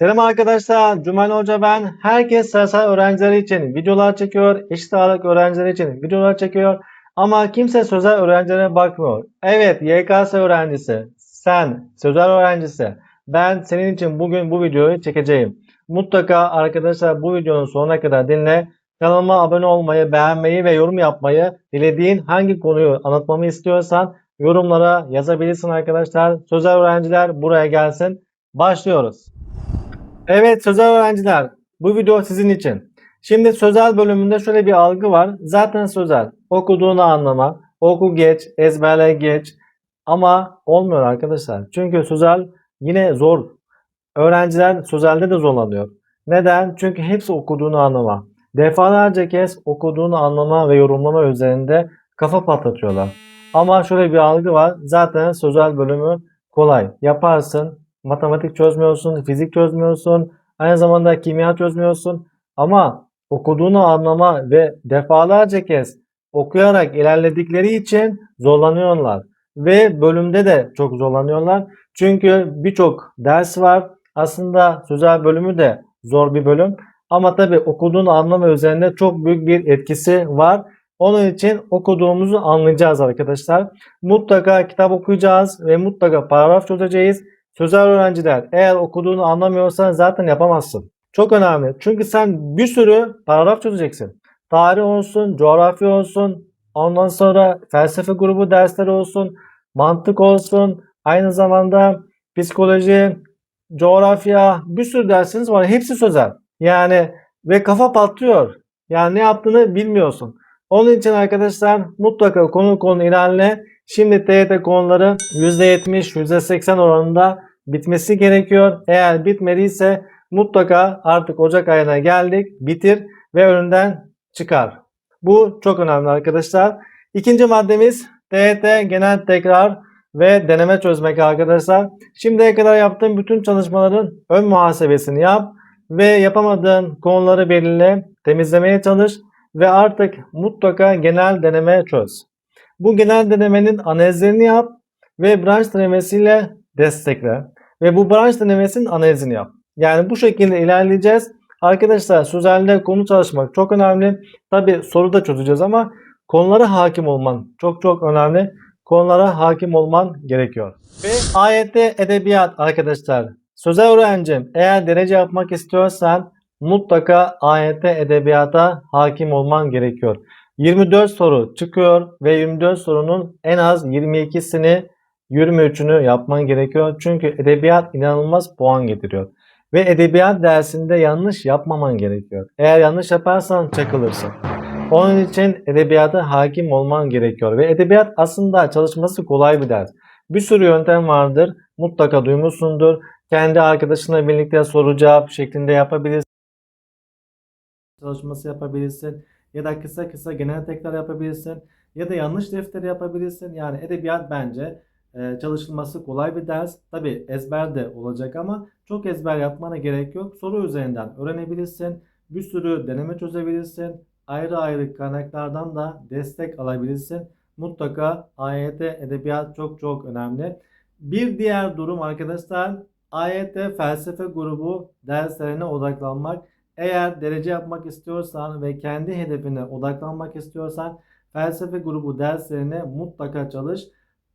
Selam arkadaşlar, Cumali Hoca ben. Herkes sayısal öğrencileri için videolar çekiyor, eşit ağırlık öğrencileri için videolar çekiyor. Ama kimse sözel öğrencilere bakmıyor. Evet, YKS öğrencisi, sen sözel öğrencisi, ben senin için bugün bu videoyu çekeceğim. Mutlaka arkadaşlar bu videonun sonuna kadar dinle. Kanalıma abone olmayı, beğenmeyi ve yorum yapmayı, dilediğin hangi konuyu anlatmamı istiyorsan yorumlara yazabilirsin arkadaşlar. Sözel öğrenciler buraya gelsin. Başlıyoruz. Evet sözel öğrenciler bu video sizin için. Şimdi sözel bölümünde şöyle bir algı var. Zaten sözel. Okuduğunu anlama. Oku geç, ezberle geç. Ama olmuyor arkadaşlar. Çünkü sözel yine zor. Öğrenciler sözelde de zorlanıyor. Neden? Çünkü hepsi okuduğunu anlama. Defalarca kez okuduğunu anlama ve yorumlama üzerinde kafa patlatıyorlar. Ama şöyle bir algı var. Zaten sözel bölümü kolay. Yaparsın. Matematik çözmüyorsun, fizik çözmüyorsun, aynı zamanda kimya çözmüyorsun. Ama okuduğunu anlama ve defalarca kez okuyarak ilerledikleri için zorlanıyorlar. Ve bölümde de çok zorlanıyorlar. Çünkü birçok ders var. Aslında sözel bölümü de zor bir bölüm. Ama tabi okuduğunu anlama üzerinde çok büyük bir etkisi var. Onun için okuduğumuzu anlayacağız arkadaşlar. Mutlaka kitap okuyacağız ve mutlaka paragraf çözeceğiz. Sözel öğrenciler eğer okuduğunu anlamıyorsan zaten yapamazsın. Çok önemli. Çünkü sen bir sürü paragraf çözeceksin. Tarih olsun, coğrafya olsun, ondan sonra felsefe grubu dersleri olsun, mantık olsun, aynı zamanda psikoloji, coğrafya, bir sürü dersiniz var. Hepsi sözel. Yani ve kafa patlıyor. Yani ne yaptığını bilmiyorsun. Onun için arkadaşlar mutlaka konu konu ilerle. Şimdi TYT konuları %70, %80 oranında bitmesi gerekiyor. Eğer bitmediyse mutlaka artık Ocak ayına geldik. Bitir ve önünden çıkar. Bu çok önemli arkadaşlar. İkinci maddemiz TYT genel tekrar ve deneme çözmek arkadaşlar. Şimdiye kadar yaptığın bütün çalışmaların ön muhasebesini yap ve yapamadığın konuları belirle, temizlemeye çalış ve artık mutlaka genel deneme çöz. Bu genel denemenin analizlerini yap ve branş denemesiyle destekle. Ve bu branş denemesinin analizini yap. Yani bu şekilde ilerleyeceğiz. Arkadaşlar sözelde konu çalışmak çok önemli. Tabi soru da çözeceğiz ama konulara hakim olman çok çok önemli. Konulara hakim olman gerekiyor. Ve AYT Edebiyat arkadaşlar. Sözel öğrencim eğer derece yapmak istiyorsan mutlaka AYT Edebiyata hakim olman gerekiyor. 24 soru çıkıyor ve 24 sorunun en az 22'sini 23'ünü yapman gerekiyor. Çünkü edebiyat inanılmaz puan getiriyor. Ve edebiyat dersinde yanlış yapmaman gerekiyor. Eğer yanlış yaparsan çakılırsın. Onun için edebiyata hakim olman gerekiyor. Ve edebiyat aslında çalışması kolay bir ders. Bir sürü yöntem vardır. Mutlaka duymuşsundur. Kendi arkadaşınla birlikte soru cevap şeklinde yapabilirsin. Çalışması yapabilirsin. Ya da kısa kısa genel tekrar yapabilirsin. Ya da yanlış defteri yapabilirsin. Yani edebiyat bence e, çalışılması kolay bir ders. Tabi ezber de olacak ama çok ezber yapmana gerek yok. Soru üzerinden öğrenebilirsin. Bir sürü deneme çözebilirsin. Ayrı ayrı kaynaklardan da destek alabilirsin. Mutlaka AYT edebiyat çok çok önemli. Bir diğer durum arkadaşlar AYT felsefe grubu derslerine odaklanmak. Eğer derece yapmak istiyorsan ve kendi hedefine odaklanmak istiyorsan felsefe grubu derslerine mutlaka çalış.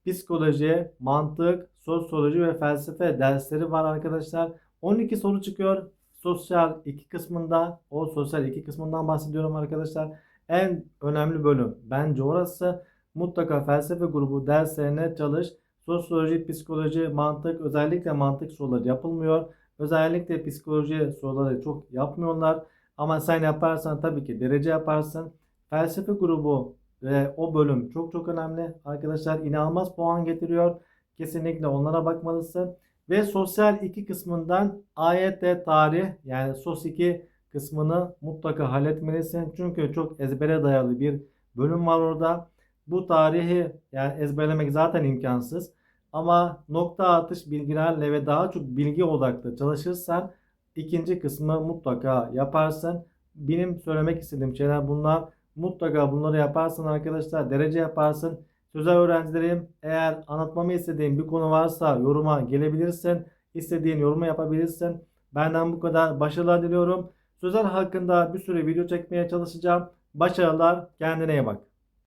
Psikoloji, mantık, sosyoloji ve felsefe dersleri var arkadaşlar. 12 soru çıkıyor. Sosyal 2 kısmında, o sosyal 2 kısmından bahsediyorum arkadaşlar. En önemli bölüm bence orası. Mutlaka felsefe grubu derslerine çalış. Sosyoloji, psikoloji, mantık, özellikle mantık soruları yapılmıyor. Özellikle psikoloji soruları çok yapmıyorlar. Ama sen yaparsan tabii ki derece yaparsın. Felsefe grubu ve o bölüm çok çok önemli. Arkadaşlar inanılmaz puan getiriyor. Kesinlikle onlara bakmalısın. Ve sosyal 2 kısmından AYT tarih yani sos 2 kısmını mutlaka halletmelisin. Çünkü çok ezbere dayalı bir bölüm var orada. Bu tarihi yani ezberlemek zaten imkansız. Ama nokta atış bilgilerle ve daha çok bilgi odaklı çalışırsan ikinci kısmı mutlaka yaparsın. Benim söylemek istediğim şeyler bunlar. Mutlaka bunları yaparsın arkadaşlar. Derece yaparsın. Sözel öğrencilerim eğer anlatmamı istediğin bir konu varsa yoruma gelebilirsin. İstediğin yorumu yapabilirsin. Benden bu kadar. Başarılar diliyorum. Sözel hakkında bir sürü video çekmeye çalışacağım. Başarılar. Kendine iyi bak.